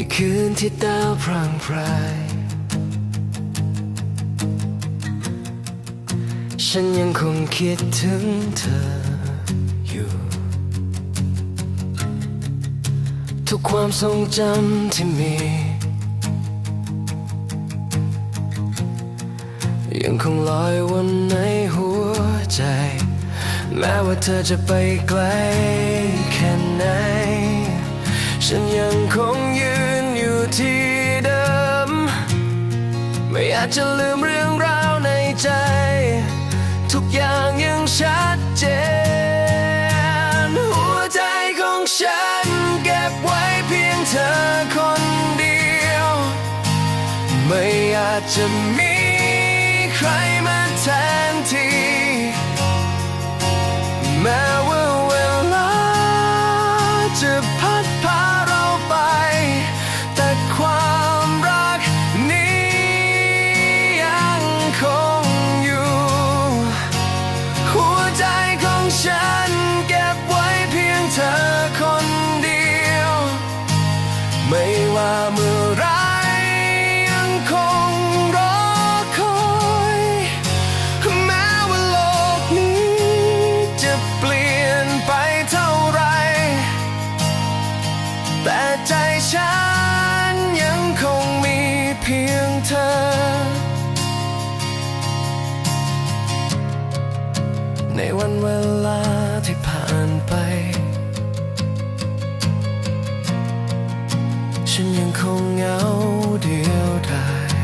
ในคืนที่ดาวพรางพรายฉันยังคงคิดถึงเธออยู่ ทุกความทรงจำที่มี ยังคงลอยวนในหัวใจ แม้ว่าเธอจะไปไกลแค่ไหนาจจะลืมเรื่องราวในใจ ทุกอย่างยังชัดเจน หัวใจของฉันเก็บไว้เพียงเธอคนเดียว ไม่อาจจะมีใครมาแทนที่แม้ ฉันยังคงเหงาเดียวดาย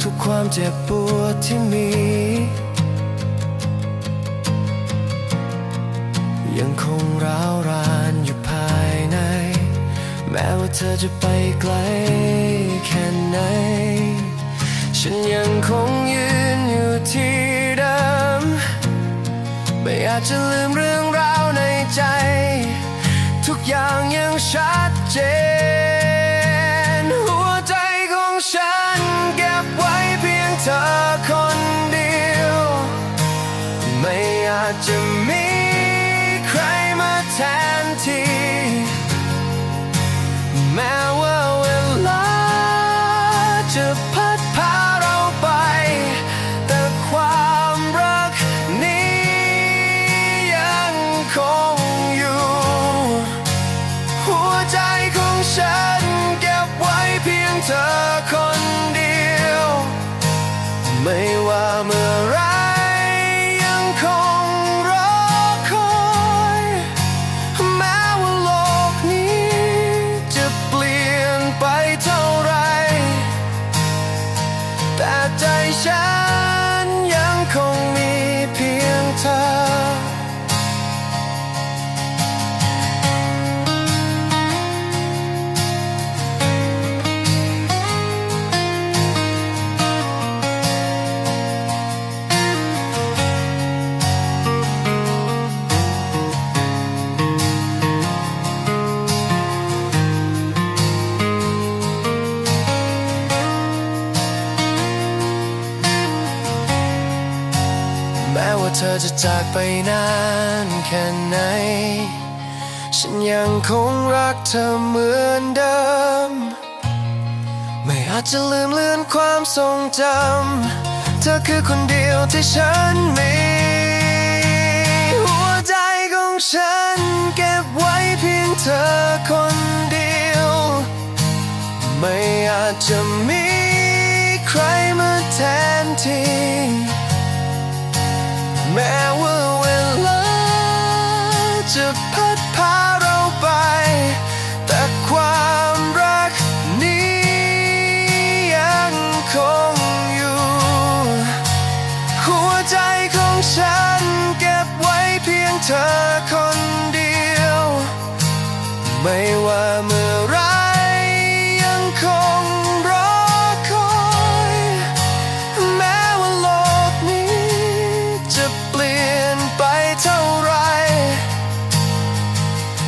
ทุกความเจ็บปวดที่มี ยังคงร้าวรานอยู่ภายใน แม้ว่าเธอจะไปไกลแค่ไหน ฉันยังคงยืนอยู่ที่เดิมไม่อาจจะลืมเรื่องราวในใจ ชัดเจน หัวใจของฉันเก็บไว้เพียงเธอคนเดียว ไม่อาจจะมีใครมาแทนที่ แม้ว่าเวลาจะ ฉันเก็บไว้เพียงเธอคนเดียว ไม่ว่าเมื่อไรยังคงรอคอยแม้ว่าโลกนี้จะเปลี่ยนไปเท่าไร แต่ใจฉัน ม้ว่าเธอจะจากไปนานแค่ไหน ฉันยังคงรักเธอเหมือนเดิม ไม่อาจจะลืมเลือนความทรงจำ เธอคือคนเดียวที่ฉันมี หัวใจของฉันเก็บไว้เพียงเธอคนเดียว ไม่อาจจะมี จ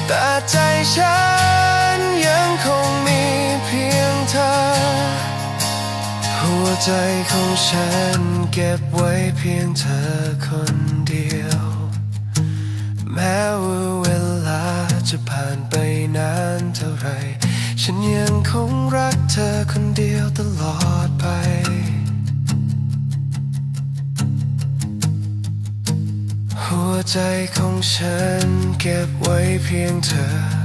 แต่ใจฉันยังคงมีเพียงเธอ หัวใจของฉันเก็บไว้เพียงเธอคนเดียว แม้ว่าเวลาจะผ่านไปนานเท่าไร ฉันยังคงรักเธอคนเดียวตลอด ใจของฉันเก็บไว้เพียงเธอ